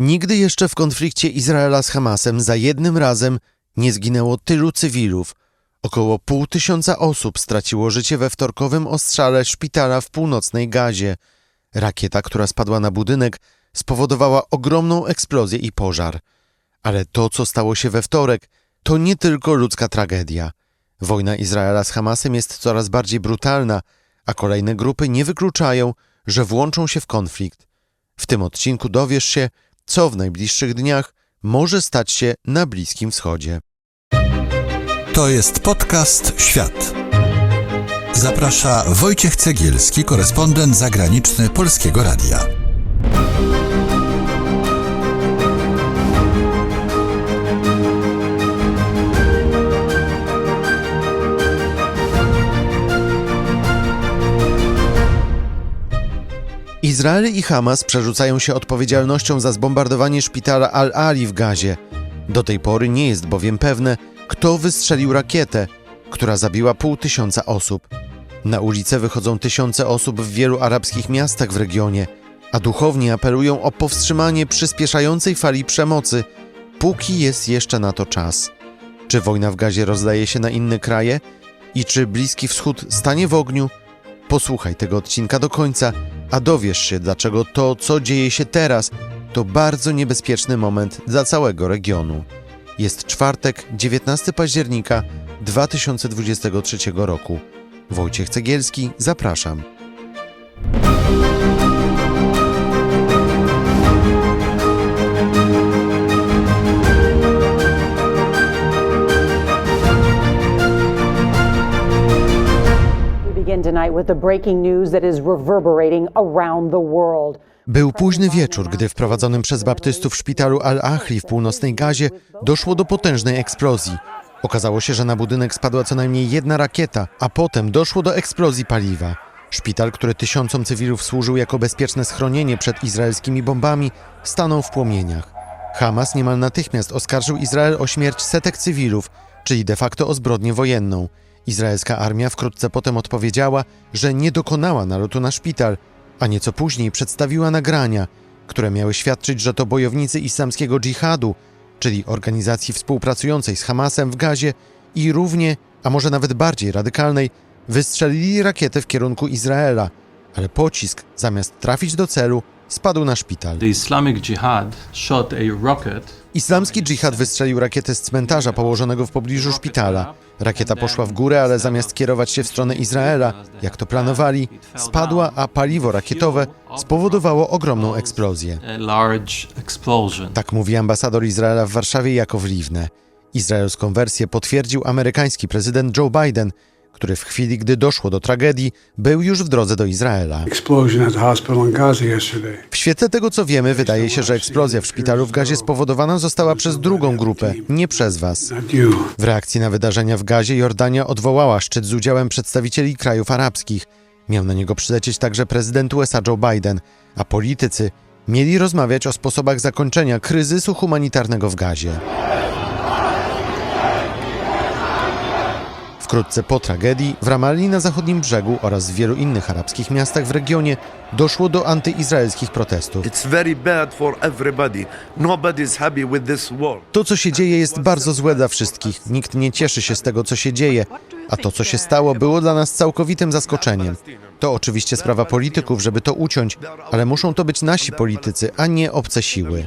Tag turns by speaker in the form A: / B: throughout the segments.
A: Nigdy jeszcze w konflikcie Izraela z Hamasem za jednym razem nie zginęło tylu cywilów. Około pół tysiąca osób straciło życie we wtorkowym ostrzale szpitala w północnej Gazie. Rakieta, która spadła na budynek, spowodowała ogromną eksplozję i pożar. Ale to, co stało się we wtorek, to nie tylko ludzka tragedia. Wojna Izraela z Hamasem jest coraz bardziej brutalna, a kolejne grupy nie wykluczają, że włączą się w konflikt. W tym odcinku dowiesz się, co w najbliższych dniach może stać się na Bliskim Wschodzie.
B: To jest podcast Świat. Zaprasza Wojciech Cegielski, korespondent zagraniczny Polskiego Radia.
A: Izrael i Hamas przerzucają się odpowiedzialnością za zbombardowanie szpitala Al-Ali w Gazie. Do tej pory nie jest bowiem pewne, kto wystrzelił rakietę, która zabiła pół tysiąca osób. Na ulice wychodzą tysiące osób w wielu arabskich miastach w regionie, a duchowni apelują o powstrzymanie przyspieszającej fali przemocy, póki jest jeszcze na to czas. Czy wojna w Gazie rozdaje się na inne kraje i czy Bliski Wschód stanie w ogniu? Posłuchaj tego odcinka do końca, a dowiesz się, dlaczego to, co dzieje się teraz, to bardzo niebezpieczny moment dla całego regionu. Jest czwartek, 19 października 2023 roku. Wojciech Cegielski, zapraszam.
C: Tonight with the breaking news that is reverberating around the world.
A: Był późny wieczór, gdy w prowadzonym przez baptystów szpitalu Al-Ahli w północnej Gazie doszło do potężnej eksplozji. Okazało się, że na budynek spadła co najmniej jedna rakieta, a potem doszło do eksplozji paliwa. Szpital, który tysiącom cywilów służył jako bezpieczne schronienie przed izraelskimi bombami, stanął w płomieniach. Hamas niemal natychmiast oskarżył Izrael o śmierć setek cywilów, czyli de facto o zbrodnię wojenną. Izraelska armia wkrótce potem odpowiedziała, że nie dokonała nalotu na szpital, a nieco później przedstawiła nagrania, które miały świadczyć, że to bojownicy islamskiego dżihadu, czyli organizacji współpracującej z Hamasem w Gazie i równie, a może nawet bardziej radykalnej, wystrzelili rakietę w kierunku Izraela, ale pocisk, zamiast trafić do celu, spadł na szpital. Islamski dżihad wystrzelił rakietę z cmentarza położonego w pobliżu szpitala. Rakieta poszła w górę, ale zamiast kierować się w stronę Izraela, jak to planowali, spadła, a paliwo rakietowe spowodowało ogromną eksplozję. Tak mówi ambasador Izraela w Warszawie Jakow Liwne. Izraelską wersję potwierdził amerykański prezydent Joe Biden, który w chwili, gdy doszło do tragedii, był już w drodze do Izraela. W świetle tego, co wiemy, wydaje się, że eksplozja w szpitalu w Gazie spowodowana została przez drugą grupę, nie przez was. W reakcji na wydarzenia w Gazie Jordania odwołała szczyt z udziałem przedstawicieli krajów arabskich. Miał na niego przylecieć także prezydent USA Joe Biden, a politycy mieli rozmawiać o sposobach zakończenia kryzysu humanitarnego w Gazie. Wkrótce po tragedii w Ramalli na zachodnim brzegu oraz w wielu innych arabskich miastach w regionie doszło do antyizraelskich protestów. To, co się dzieje, jest bardzo złe dla wszystkich. Nikt nie cieszy się z tego, co się dzieje, a to, co się stało, było dla nas całkowitym zaskoczeniem. To oczywiście sprawa polityków, żeby to uciąć, ale muszą to być nasi politycy, a nie obce siły.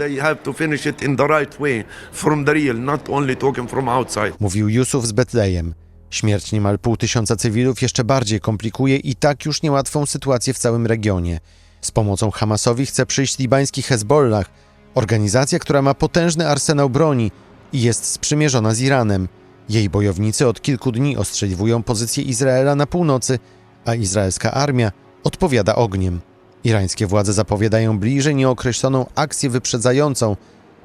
A: Mówił Yusuf z Betlejem. Śmierć niemal pół tysiąca cywilów jeszcze bardziej komplikuje i tak już niełatwą sytuację w całym regionie. Z pomocą Hamasowi chce przyjść libański Hezbollah, organizacja, która ma potężny arsenał broni i jest sprzymierzona z Iranem. Jej bojownicy od kilku dni ostrzeliwują pozycje Izraela na północy, a izraelska armia odpowiada ogniem. Irańskie władze zapowiadają bliżej nieokreśloną akcję wyprzedzającą,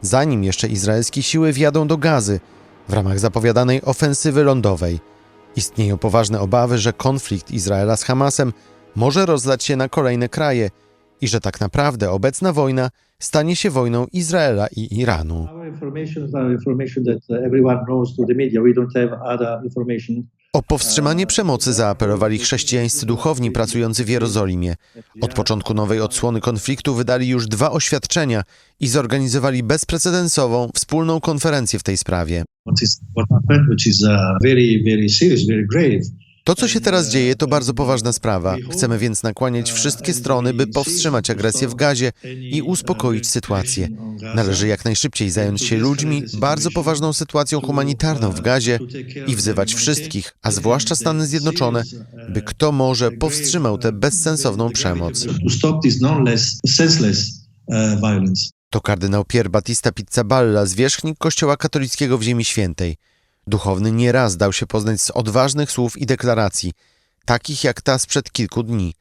A: zanim jeszcze izraelskie siły wjadą do gazy w ramach zapowiadanej ofensywy lądowej. Istnieją poważne obawy, że konflikt Izraela z Hamasem może rozlać się na kolejne kraje i że tak naprawdę obecna wojna stanie się wojną Izraela i Iranu. O powstrzymanie przemocy zaapelowali chrześcijańscy duchowni pracujący w Jerozolimie. Od początku nowej odsłony konfliktu wydali już dwa oświadczenia i zorganizowali bezprecedensową wspólną konferencję w tej sprawie.
D: what is what happened, which is uh, very, very serious, very grave.
A: To, co się teraz dzieje, to bardzo poważna sprawa. Chcemy więc nakłaniać wszystkie strony, by powstrzymać agresję w Gazie i uspokoić sytuację. Należy jak najszybciej zająć się ludźmi, bardzo poważną sytuacją humanitarną w Gazie i wzywać wszystkich, a zwłaszcza Stany Zjednoczone, by kto może powstrzymał tę bezsensowną przemoc.
D: To uh,
A: kardynał Pier Battista Pizzaballa, zwierzchnik Kościoła katolickiego w Ziemi Świętej. Duchowny nieraz dał się poznać z odważnych słów i deklaracji, takich jak ta sprzed kilku dni.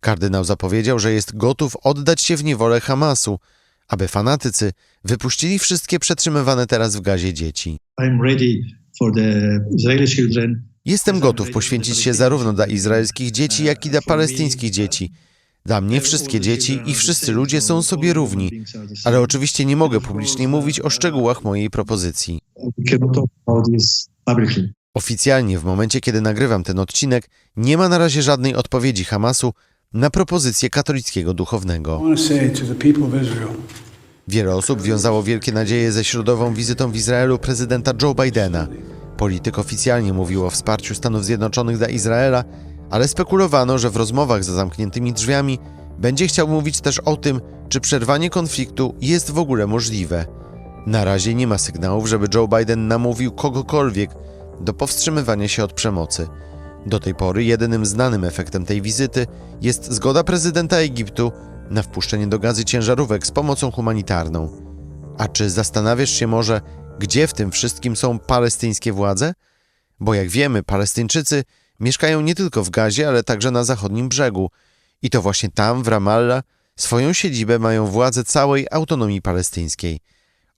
A: Kardynał zapowiedział, że jest gotów oddać się w niewolę Hamasu, aby fanatycy wypuścili wszystkie przetrzymywane teraz w gazie dzieci. Jestem gotów poświęcić się zarówno dla izraelskich dzieci, jak i dla palestyńskich dzieci. Dla mnie wszystkie dzieci i wszyscy ludzie są sobie równi, ale oczywiście nie mogę publicznie mówić o szczegółach mojej propozycji. Oficjalnie w momencie, kiedy nagrywam ten odcinek, nie ma na razie żadnej odpowiedzi Hamasu na propozycję katolickiego duchownego. Wiele osób wiązało wielkie nadzieje ze środową wizytą w Izraelu prezydenta Joe Bidena. Polityk oficjalnie mówił o wsparciu Stanów Zjednoczonych dla Izraela, ale spekulowano, że w rozmowach za zamkniętymi drzwiami będzie chciał mówić też o tym, czy przerwanie konfliktu jest w ogóle możliwe. Na razie nie ma sygnałów, żeby Joe Biden namówił kogokolwiek do powstrzymywania się od przemocy. Do tej pory jedynym znanym efektem tej wizyty jest zgoda prezydenta Egiptu na wpuszczenie do gazy ciężarówek z pomocą humanitarną. A czy zastanawiasz się może, gdzie w tym wszystkim są palestyńskie władze? Bo jak wiemy, Palestyńczycy mieszkają nie tylko w Gazie, ale także na zachodnim brzegu. I to właśnie tam, w Ramallah, swoją siedzibę mają władze całej autonomii palestyńskiej.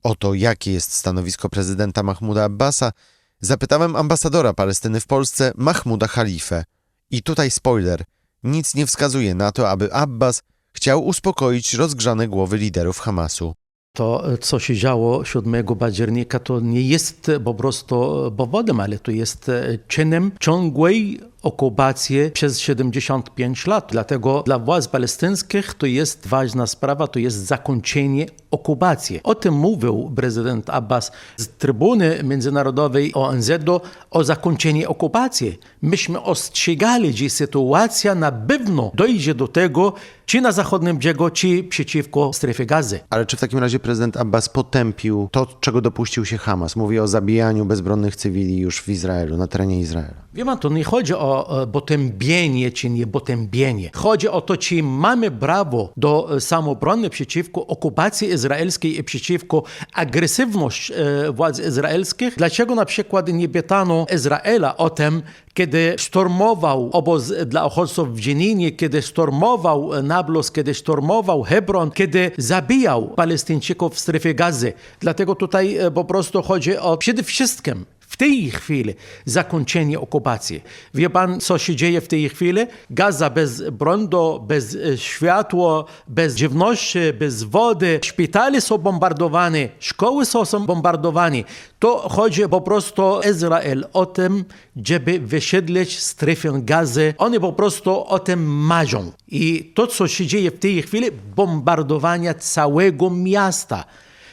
A: O to, jakie jest stanowisko prezydenta Mahmuda Abbasa, zapytałem ambasadora Palestyny w Polsce, Mahmuda Khalife. I tutaj spoiler, nic nie wskazuje na to, aby Abbas chciał uspokoić rozgrzane głowy liderów Hamasu.
E: To, co się działo 7 października, to nie jest po prostu powodem, ale to jest czynem ciągłej okupacji przez 75 lat. Dlatego dla władz palestyńskich to jest ważna sprawa, to jest zakończenie okupacji. O tym mówił prezydent Abbas z trybuny międzynarodowej ONZ-u o zakończeniu okupacji. Myśmy ostrzegali, że sytuacja na pewno dojdzie do tego, czy na zachodnim brzegu, czy przeciwko strefie gazy.
A: Ale czy w takim razie prezydent Abbas potępił to, czego dopuścił się Hamas? Mówi o zabijaniu bezbronnych cywili już w Izraelu, na terenie Izraela.
E: Wie pan, to nie chodzi o e, potępienie czy nie potępienie. Chodzi o to, czy mamy prawo do e, samoobrony przeciwko okupacji izraelskiej i przeciwko agresywność e, władz izraelskich. Dlaczego na przykład nie pytano Izraela o tym, kiedy sztormował obóz dla uchodźców w Dżeninie, kiedy sztormował Nablus, kiedy sztormował Hebron, kiedy zabijał Palestyńczyków w strefie gazy. Dlatego tutaj e, po prostu chodzi o przede wszystkim w tej chwili zakończenie okupacji. Wie pan, co się dzieje w tej chwili? Gaza bez prądu, bez e, światła, bez żywności, bez wody. Szpitale są bombardowane, szkoły są bombardowane. To chodzi po prostu Izrael o tym, żeby wysiedlić strefę gazy. Oni po prostu o tym marzą. I to, co się dzieje w tej chwili, bombardowanie całego miasta.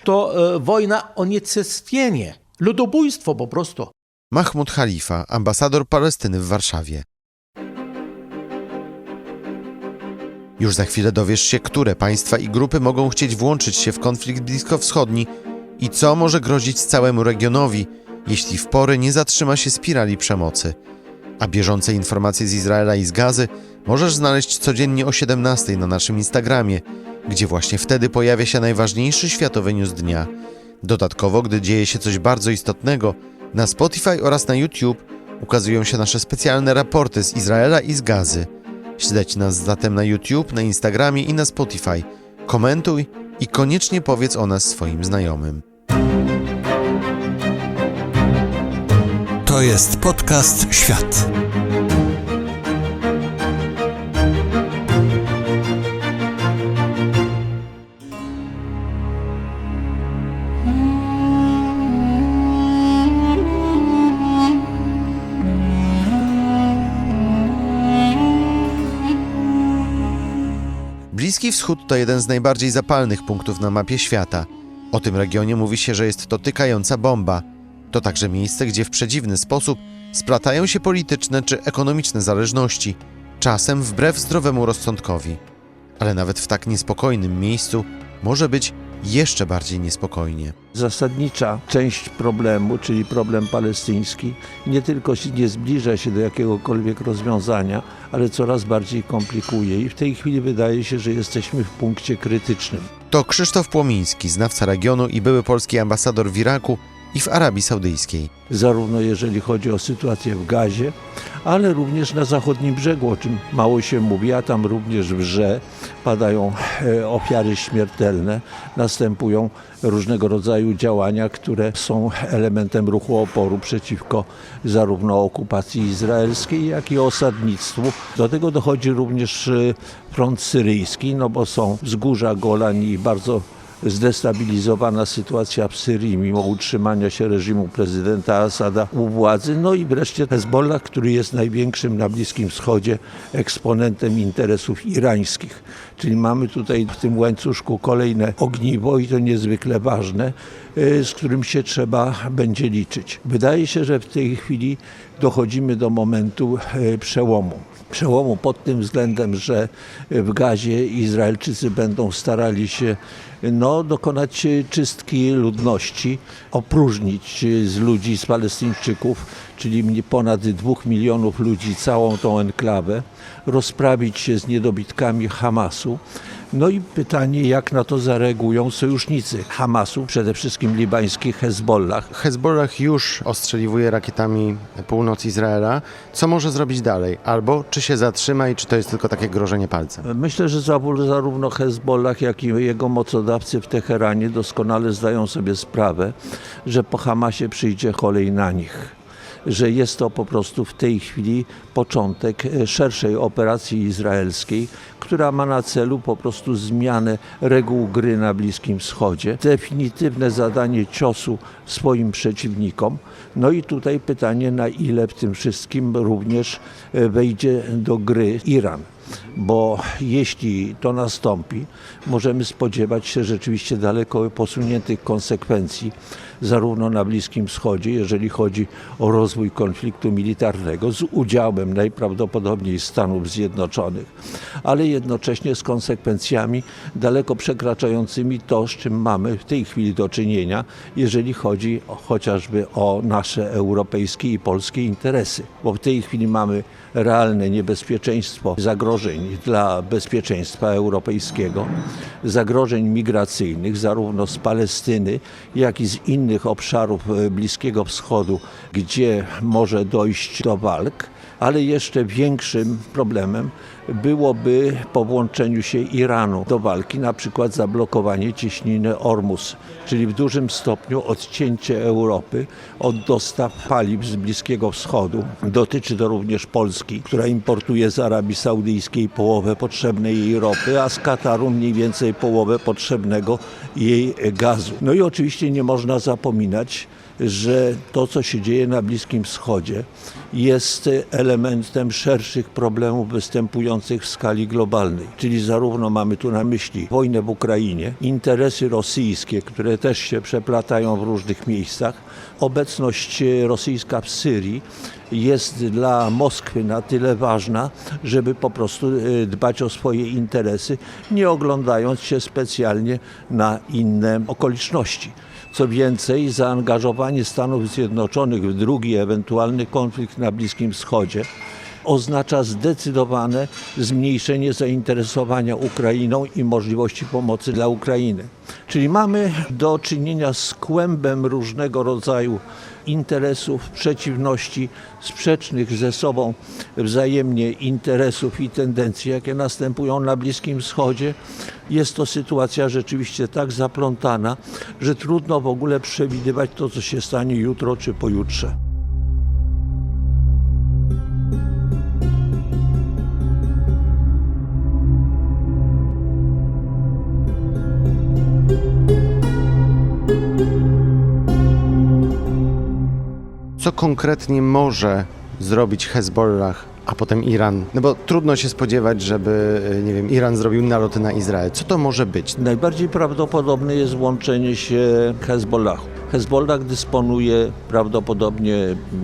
E: To e, wojna o niecestwienie. Ludobójstwo po prostu.
A: Mahmud Khalifa, ambasador Palestyny w Warszawie. Już za chwilę dowiesz się, które państwa i grupy mogą chcieć włączyć się w konflikt bliskowschodni i co może grozić całemu regionowi, jeśli w porę nie zatrzyma się spirali przemocy. A bieżące informacje z Izraela i z Gazy możesz znaleźć codziennie o 17 na naszym Instagramie, gdzie właśnie wtedy pojawia się najważniejszy światowy news dnia. Dodatkowo, gdy dzieje się coś bardzo istotnego, na Spotify oraz na YouTube ukazują się nasze specjalne raporty z Izraela i z Gazy. Śledź nas zatem na YouTube, na Instagramie i na Spotify. Komentuj i koniecznie powiedz o nas swoim znajomym.
B: To jest podcast Świat.
A: Bliski Wschód to jeden z najbardziej zapalnych punktów na mapie świata. O tym regionie mówi się, że jest to tykająca bomba. To także miejsce, gdzie w przedziwny sposób splatają się polityczne czy ekonomiczne zależności, czasem wbrew zdrowemu rozsądkowi. Ale nawet w tak niespokojnym miejscu może być jeszcze bardziej niespokojnie.
F: Zasadnicza część problemu, czyli problem palestyński, nie tylko nie zbliża się do jakiegokolwiek rozwiązania, ale coraz bardziej komplikuje i w tej chwili wydaje się, że jesteśmy w punkcie krytycznym.
A: To Krzysztof Płomiński, znawca regionu i były polski ambasador w Iraku i w Arabii Saudyjskiej.
F: zarówno jeżeli chodzi o sytuację w Gazie, ale również na zachodnim brzegu, o czym mało się mówi, a tam również wrze, padają e, ofiary śmiertelne, następują różnego rodzaju działania, które są elementem ruchu oporu przeciwko zarówno okupacji izraelskiej, jak i osadnictwu. Do tego dochodzi również e, front syryjski, no bo są wzgórza Golan i bardzo zdestabilizowana sytuacja w Syrii mimo utrzymania się reżimu prezydenta Asada u władzy. No i wreszcie Hezbollah, który jest największym na Bliskim Wschodzie eksponentem interesów irańskich. Czyli mamy tutaj w tym łańcuszku kolejne ogniwo i to niezwykle ważne, y, z którym się trzeba będzie liczyć. Wydaje się, że w tej chwili dochodzimy do momentu y, przełomu przełomu pod tym względem, że w Gazie Izraelczycy będą starali się no, dokonać czystki ludności, opróżnić z ludzi, z Palestyńczyków, czyli ponad dwóch milionów ludzi, całą tą enklawę, rozprawić się z niedobitkami Hamasu. No i pytanie, jak na to zareagują sojusznicy Hamasu, przede wszystkim libański Hezbollah.
A: Hezbollah już ostrzeliwuje rakietami północ Izraela. Co może zrobić dalej? Albo czy się zatrzyma i czy to jest tylko takie grożenie palcem?
F: Myślę, że zarówno Hezbollah, jak i jego mocodawcy w Teheranie doskonale zdają sobie sprawę, że po Hamasie przyjdzie kolej na nich. Że jest to po prostu w tej chwili początek e, szerszej operacji izraelskiej, która ma na celu po prostu zmianę reguł gry na Bliskim Wschodzie, definitywne zadanie ciosu swoim przeciwnikom. No i tutaj pytanie, na ile w tym wszystkim również e, wejdzie do gry Iran bo jeśli to nastąpi, możemy spodziewać się rzeczywiście daleko posuniętych konsekwencji, zarówno na Bliskim Wschodzie, jeżeli chodzi o rozwój konfliktu militarnego z udziałem najprawdopodobniej Stanów Zjednoczonych, ale jednocześnie z konsekwencjami daleko przekraczającymi to, z czym mamy w tej chwili do czynienia, jeżeli chodzi o, chociażby o nasze europejskie i polskie interesy, bo w tej chwili mamy realne niebezpieczeństwo zagrożeń dla bezpieczeństwa europejskiego, zagrożeń migracyjnych zarówno z Palestyny, jak i z innych obszarów e, Bliskiego Wschodu, gdzie może dojść do walk. Ale jeszcze większym problemem byłoby po włączeniu się Iranu do walki, na przykład zablokowanie cieśniny Ormus, czyli w dużym stopniu odcięcie Europy od dostaw paliw z Bliskiego Wschodu. Dotyczy to również Polski, która importuje z Arabii Saudyjskiej połowę potrzebnej jej ropy, a z Kataru mniej więcej połowę potrzebnego jej gazu. No i oczywiście nie można zapominać, że to, co się dzieje na Bliskim Wschodzie, jest elementem szerszych problemów występujących w skali globalnej. Czyli zarówno mamy tu na myśli wojnę w Ukrainie, interesy rosyjskie, które też się przeplatają w różnych miejscach, obecność rosyjska w Syrii jest dla Moskwy na tyle ważna, żeby po prostu e, dbać o swoje interesy, nie oglądając się specjalnie na inne okoliczności. Co więcej, zaangażowanie Stanów Zjednoczonych w drugi ewentualny konflikt na Bliskim Wschodzie oznacza zdecydowane zmniejszenie zainteresowania Ukrainą i możliwości pomocy dla Ukrainy. Czyli mamy do czynienia z kłębem różnego rodzaju interesów, przeciwności, sprzecznych ze sobą wzajemnie interesów i tendencji, jakie następują na Bliskim Wschodzie. Jest to sytuacja rzeczywiście tak zaplątana, że trudno w ogóle przewidywać to, co się stanie jutro czy pojutrze.
A: Konkretnie może zrobić Hezbollah, a potem Iran. No bo trudno się spodziewać, żeby, y, nie wiem, Iran zrobił naloty na Izrael. Co to może być?
F: Najbardziej prawdopodobne jest włączenie się Hezbollahu. Hezbollah dysponuje prawdopodobnie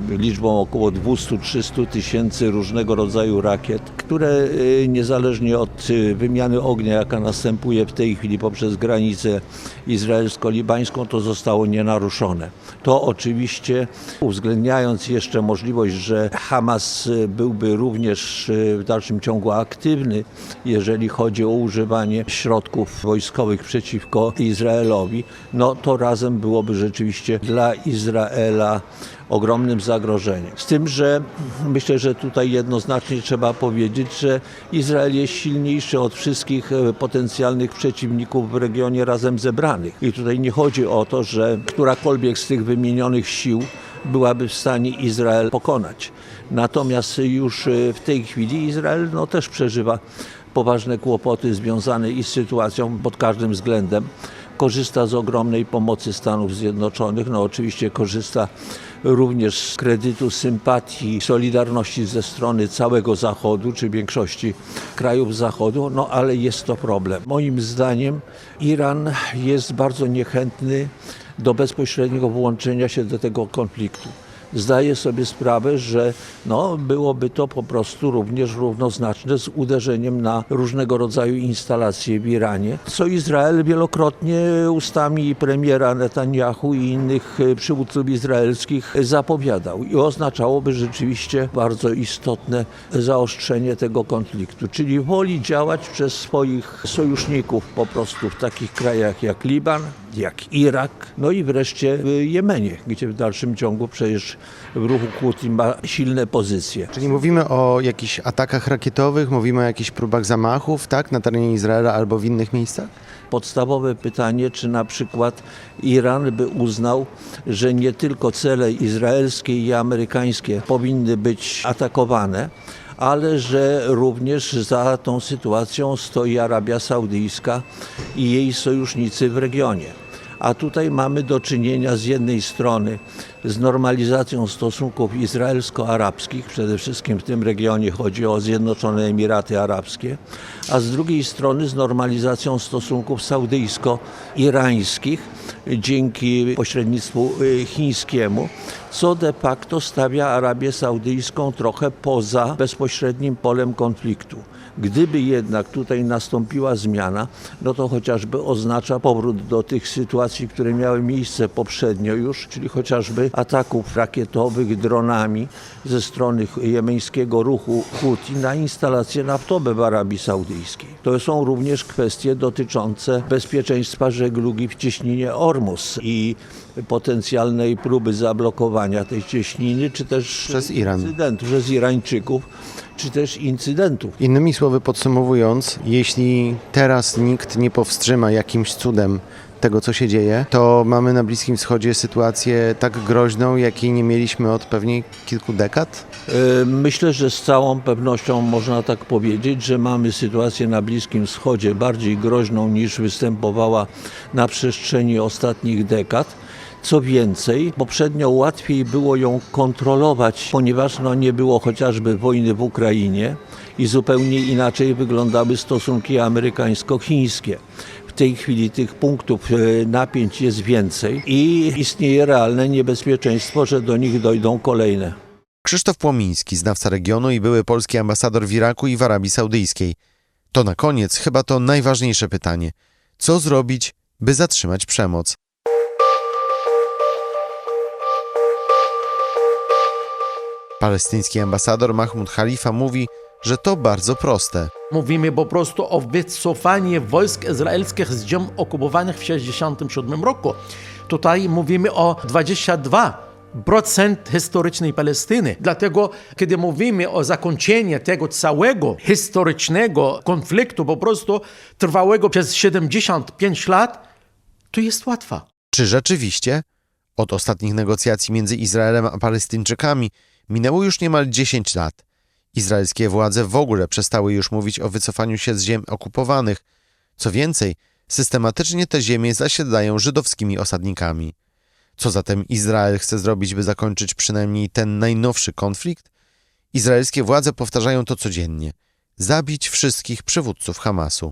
F: liczbą około 200-300 tysięcy różnego rodzaju rakiet, które y, niezależnie od y, wymiany ognia, jaka następuje w tej chwili poprzez granicę izraelsko-libańską, to zostało nienaruszone. To oczywiście uwzględniając jeszcze możliwość, że Hamas y, byłby również w dalszym ciągu aktywny, jeżeli chodzi o używanie środków wojskowych przeciwko Izraelowi, no to razem byłoby rzeczywiście dla Izraela ogromnym zagrożeniem. Z tym, że myślę, że tutaj jednoznacznie trzeba powiedzieć, że Izrael jest silniejszy od wszystkich e, potencjalnych przeciwników w regionie razem zebranych. I tutaj nie chodzi o to, że którakolwiek z tych wymienionych sił byłaby w stanie Izrael pokonać. Natomiast już e, w tej chwili Izrael no, też przeżywa poważne kłopoty związane i z sytuacją pod każdym względem. Korzysta z ogromnej pomocy Stanów Zjednoczonych, no oczywiście korzysta również z kredytu sympatii, solidarności ze strony całego Zachodu, czy większości krajów Zachodu, no ale jest to problem. Moim zdaniem Iran jest bardzo niechętny do bezpośredniego włączenia się do tego konfliktu zdaję sobie sprawę, że no, byłoby to po prostu również równoznaczne z uderzeniem na różnego rodzaju instalacje w Iranie, co Izrael wielokrotnie ustami premiera Netanyahu i innych e, przywódców izraelskich zapowiadał. I oznaczałoby rzeczywiście bardzo istotne zaostrzenie tego konfliktu, czyli woli działać przez swoich sojuszników po prostu w takich krajach jak Liban, jak Irak, no i wreszcie w Jemenie, gdzie w dalszym ciągu przecież w ruchu Houthi ma silne pozycje.
A: Czyli mówimy o jakichś atakach rakietowych, mówimy o jakichś próbach zamachów, tak, na terenie Izraela albo w innych miejscach?
F: Podstawowe pytanie, czy na przykład Iran by uznał, że nie tylko cele izraelskie i amerykańskie powinny być atakowane, ale że również za tą sytuacją stoi Arabia Saudyjska i jej sojusznicy w regionie. A tutaj mamy do czynienia z jednej strony z normalizacją stosunków izraelsko-arabskich, przede wszystkim w tym regionie chodzi o Zjednoczone Emiraty Arabskie, a z drugiej strony z normalizacją stosunków saudyjsko-irańskich dzięki pośrednictwu y, chińskiemu, co de facto stawia Arabię Saudyjską trochę poza bezpośrednim polem konfliktu. Gdyby jednak tutaj nastąpiła zmiana, no to chociażby oznacza powrót do tych sytuacji, które miały miejsce poprzednio już, czyli chociażby ataków rakietowych dronami ze strony jemeńskiego ruchu Houthi na instalacje naftowe w Arabii Saudyjskiej. To są również kwestie dotyczące bezpieczeństwa żeglugi w cieśninie Ormus i potencjalnej próby zablokowania tej cieśniny, czy też
A: Przez Iran.
F: incydentów, przez Irańczyków, czy też incydentów.
A: Innymi słowy podsumowując, jeśli teraz nikt nie powstrzyma jakimś cudem tego, co się dzieje, to mamy na Bliskim Wschodzie sytuację tak groźną, jakiej nie mieliśmy od pewnie kilku dekad?
F: E, Myślę, że z całą pewnością można tak powiedzieć, że mamy sytuację na Bliskim Wschodzie bardziej groźną niż występowała na przestrzeni ostatnich dekad. Co więcej, poprzednio łatwiej było ją kontrolować, ponieważ no, nie było chociażby wojny w Ukrainie i zupełnie inaczej wyglądały stosunki amerykańsko-chińskie. W tej chwili tych punktów e, napięć jest więcej i istnieje realne niebezpieczeństwo, że do nich dojdą kolejne.
A: Krzysztof Płomiński, znawca regionu i były polski ambasador w Iraku i w Arabii Saudyjskiej. To na koniec chyba to najważniejsze pytanie. Co zrobić, by zatrzymać przemoc? Palestyński ambasador Mahmud Khalifa mówi, że to bardzo proste.
E: Mówimy po prostu o wycofaniu wojsk izraelskich z ziem okupowanych w 1967 roku. Tutaj mówimy o 22 procent historycznej Palestyny. Dlatego, kiedy mówimy o zakończeniu tego całego historycznego konfliktu, po prostu trwałego przez 75 lat, to jest łatwa.
A: Czy rzeczywiście od ostatnich negocjacji między Izraelem a Palestyńczykami minęło już niemal 10 lat? Izraelskie władze w ogóle przestały już mówić o wycofaniu się z ziem okupowanych. Co więcej, systematycznie te ziemie zasiedlają żydowskimi osadnikami. Co zatem Izrael chce zrobić, by zakończyć przynajmniej ten najnowszy konflikt? Izraelskie władze powtarzają to codziennie. Zabić wszystkich przywódców Hamasu.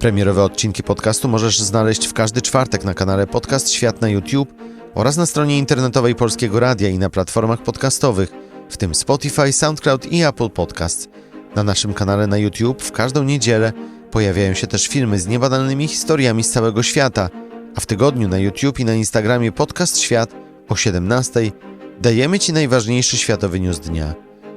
A: Premierowe odcinki podcastu możesz znaleźć w każdy czwartek na kanale Podcast Świat na YouTube oraz na stronie internetowej Polskiego Radia i na platformach podcastowych, w tym Spotify, SoundCloud i Apple Podcasts. Na naszym kanale na YouTube w każdą niedzielę pojawiają się też filmy z niebanalnymi historiami z całego świata, a w tygodniu na YouTube i na Instagramie Podcast Świat o 17 dajemy Ci najważniejszy światowy news dnia.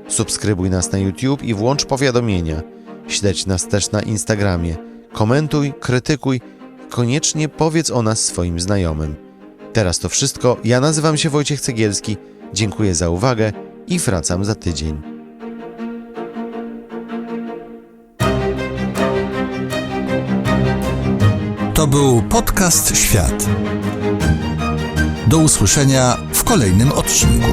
A: Subskrybuj nas na YouTube i włącz powiadomienia. Śledź nas też na Instagramie. Komentuj, krytykuj, koniecznie powiedz o nas swoim znajomym. Teraz to wszystko. Ja nazywam się Wojciech Cegielski. Dziękuję za uwagę i wracam za tydzień.
B: To był podcast Świat. Do usłyszenia w kolejnym odcinku.